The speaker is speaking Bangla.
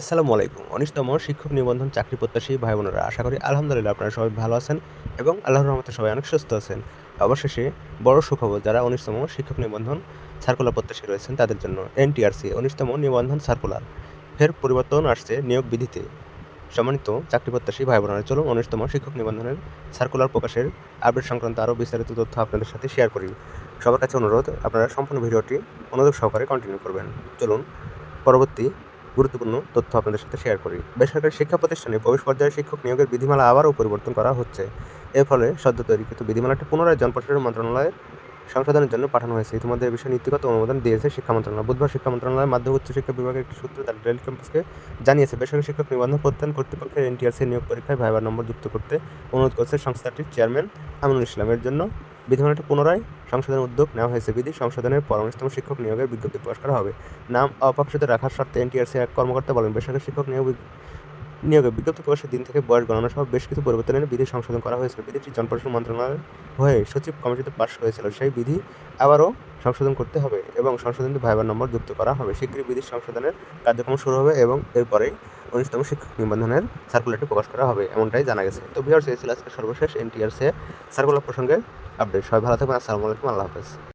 আসসালামু আলাইকুম। অনিষ্টম শিক্ষক নিবন্ধন চাকরি প্রত্যাশী ভাই বোনেরা আশা করি আলহামদুলিল্লাহ আপনারা সবাই ভালো আছেন এবং আল্লাহর রহমতে সবাই অনেক সুস্থ আছেন। অবশেষে বড় সুখবর, যারা উনিশতম শিক্ষক নিবন্ধন সার্কুলার প্রত্যাশী রয়েছেন তাদের জন্য এনটিআরসি উনিশতম নিবন্ধন সার্কুলার ফের পরিবর্তন আসছে নিয়োগ বিধিতে। সম্মানিত চাকরি প্রত্যাশী ভাই বোনেরা চলুন উনিশতম শিক্ষক নিবন্ধনের সার্কুলার প্রকাশের আপডেট সংক্রান্ত আরও বিস্তারিত তথ্য আপনাদের সাথে শেয়ার করি। সবার কাছে অনুরোধ, আপনারা সম্পূর্ণ ভিডিওটি অনুরোধ সহকারে কন্টিনিউ করবেন। চলুন, পরবর্তী গুরুত্বপূর্ণ তথ্য আপনাদের সাথে শেয়ার করি। বেসরকারি শিক্ষা প্রতিষ্ঠানে প্রবেশ পর্যায়ে শিক্ষক নিয়োগের বিধিমালা আবারও পরিবর্তন করা হচ্ছে। এর ফলে সদ্য তৈরিকৃত বিধিমালাটি পুনরায় জনপ্রশাসন মন্ত্রণালয়ের সংশোধনের জন্য পাঠানো হয়েছে। ইতিমধ্যে এই বিষয়ে নীতিগত অনুমোদন দিয়েছে শিক্ষা মন্ত্রণালয়। বুধবার শিক্ষা মন্ত্রণালয়ের মাধ্যমিক উচ্চ শিক্ষা বিভাগের একটি সূত্র তার রেল ক্যাম্পাসকে জানিয়েছে। বেসরকারি শিক্ষক নিবন্ধন প্রত্যয়ন কর্তৃপক্ষের এনটিআরসি নিয়োগ পরীক্ষায় ভাইবার নম্বর যুক্ত করতে অনুরোধ করেছে সংস্থাটির চেয়ারম্যান আমিনুল ইসলামের জন্য। বিধিমালাটি পুনরায় সংশোধনের উদ্যোগ নেওয়া হয়েছে। বিধি সংশোধনের পর উনিশতম শিক্ষক নিয়োগের বিজ্ঞপ্তি প্রকাশ করা হবে। নাম অপ্রকাশিত রাখার শর্তে এনটিআরসি এক কর্মকর্তা বলেন, বেসরকারি শিক্ষক নিয়োগ নিয়োগে বিজ্ঞপ্তি প্রকাশের দিন থেকে বয়স গণনা সহ বেশ কিছু পরিবর্তন এনে বিধি সংশোধন করা হয়েছিল। বিধিটি জনপ্রশাসন মন্ত্রণালয় হয়ে সচিব কমিটিতে পাশ হয়েছিল। সেই বিধি আবারও সংশোধন করতে হবে এবং সংশোধনী ভাইবার নম্বর যুক্ত করা হবে। শীঘ্রই বিধি সংশোধনের কার্যক্রম শুরু হবে এবং এরপরেই উনিশতম শিক্ষক নিবন্ধনের সার্কুলারটি প্রকাশ করা হবে, এমনটাই জানা গেছে। তো বিহার এসেছিল আজকে সর্বশেষ এনটিআরসি সার্কুলার প্রসঙ্গে আপডেট সবাই ভালো থাকবেন, আসসালামু আলাইকুম, আল্লাহ হাফেজ।